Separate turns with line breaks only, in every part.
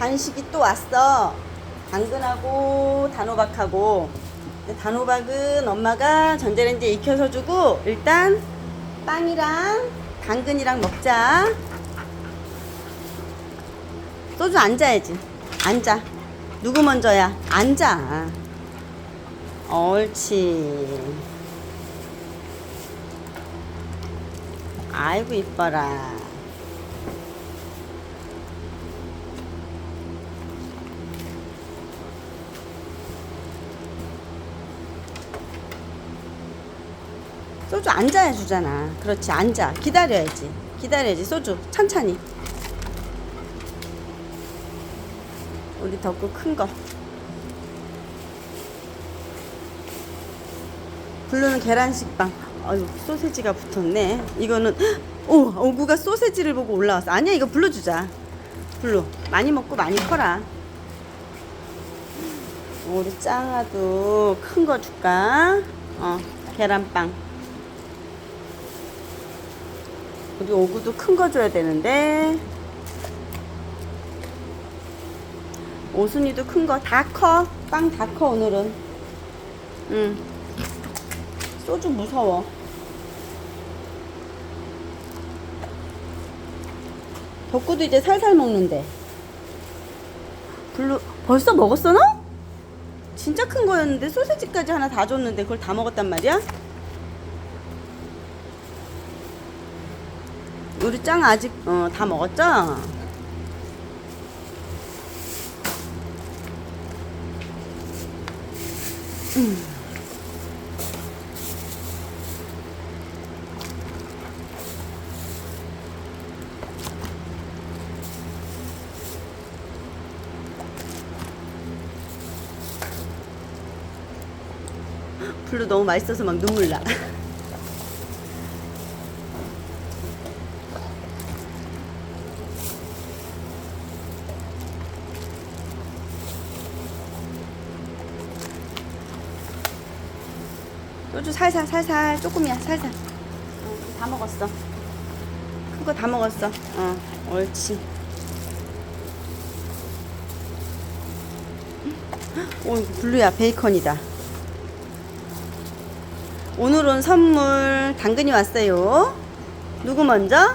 간식이 또 왔어. 당근하고 단호박하고. 단호박은 엄마가 전자레인지에 익혀서 주고 일단 빵이랑 당근이랑 먹자. 소주 앉아야지. 앉아. 누구 먼저야? 앉아. 옳지. 아이고 이뻐라. 소주 앉아야 주잖아. 그렇지, 앉아. 기다려야지. 기다려야지. 소주 천천히. 우리 덕구 큰 거. 블루는 계란식빵. 아유, 소세지가 붙었네. 이거는, 오, 오구가 소세지를 보고 올라왔어. 아니야, 이거 블루 주자. 블루. 많이 먹고 많이 커라. 우리 짱아도 큰 거 줄까? 어, 계란빵. 우리 오구도 큰 거 줘야 되는데. 오순이도 큰 거 다 커. 빵 다 커, 오늘은. 응. 소주 무서워. 덕구도 이제 살살 먹는데. 블루, 벌써 먹었어, 너? 진짜 큰 거였는데 소세지까지 하나 다 줬는데 그걸 다 먹었단 말이야? 우리 짱 아직 어, 다 먹었죠? 블루 너무 맛있어서 막 눈물 나. 소주 살살 살살 조금이야 살살. 어, 다 먹었어. 큰 거 다 먹었어. 어, 옳지. 오, 블루야 베이컨이다. 오늘은 선물 당근이 왔어요. 누구 먼저?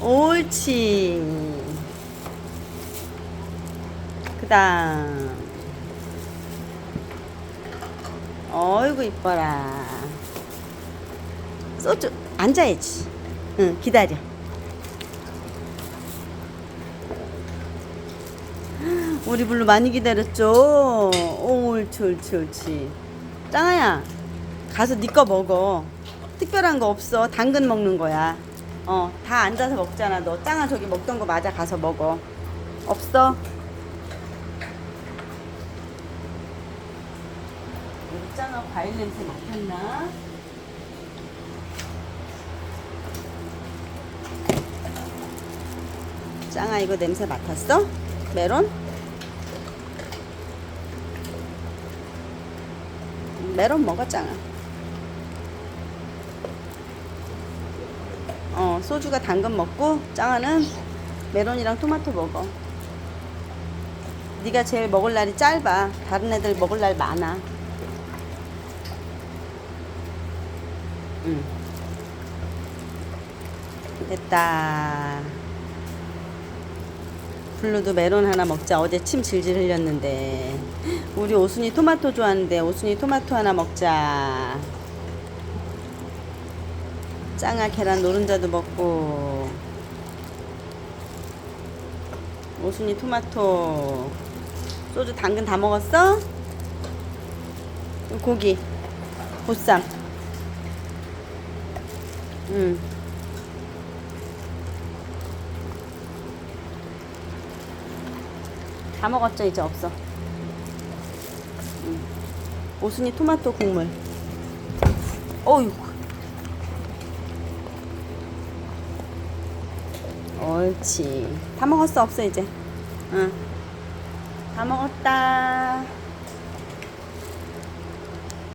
옳지. 그 다음. 어이구, 이뻐라. 소주, 앉아야지. 응, 기다려. 우리 블루 많이 기다렸죠? 옳지, 옳지, 옳지. 짱아야, 가서 네거 먹어. 특별한 거 없어. 당근 먹는 거야. 어, 다 앉아서 먹잖아. 너 짱아 저기 먹던 거 맞아. 가서 먹어. 없어. 짱아 과일 냄새 맡았나? 짱아 이거 냄새 맡았어? 메론? 메론 먹어 짱아. 어 소주가 당근 먹고 짱아는 메론이랑 토마토 먹어. 네가 제일 먹을 날이 짧아. 다른 애들 먹을 날 많아. 응. 됐다. 블루도 메론 하나 먹자. 어제 침 질질 흘렸는데. 우리 오순이 토마토 좋아하는데 오순이 토마토 하나 먹자. 짱아 계란 노른자도 먹고. 오순이 토마토. 소주 당근 다 먹었어? 고기. 보쌈. 응. 다 먹었죠? 이제 없어. 응. 오순이 토마토 국물. 어휴. 옳지. 다 먹었어? 없어, 이제? 응. 다 먹었다.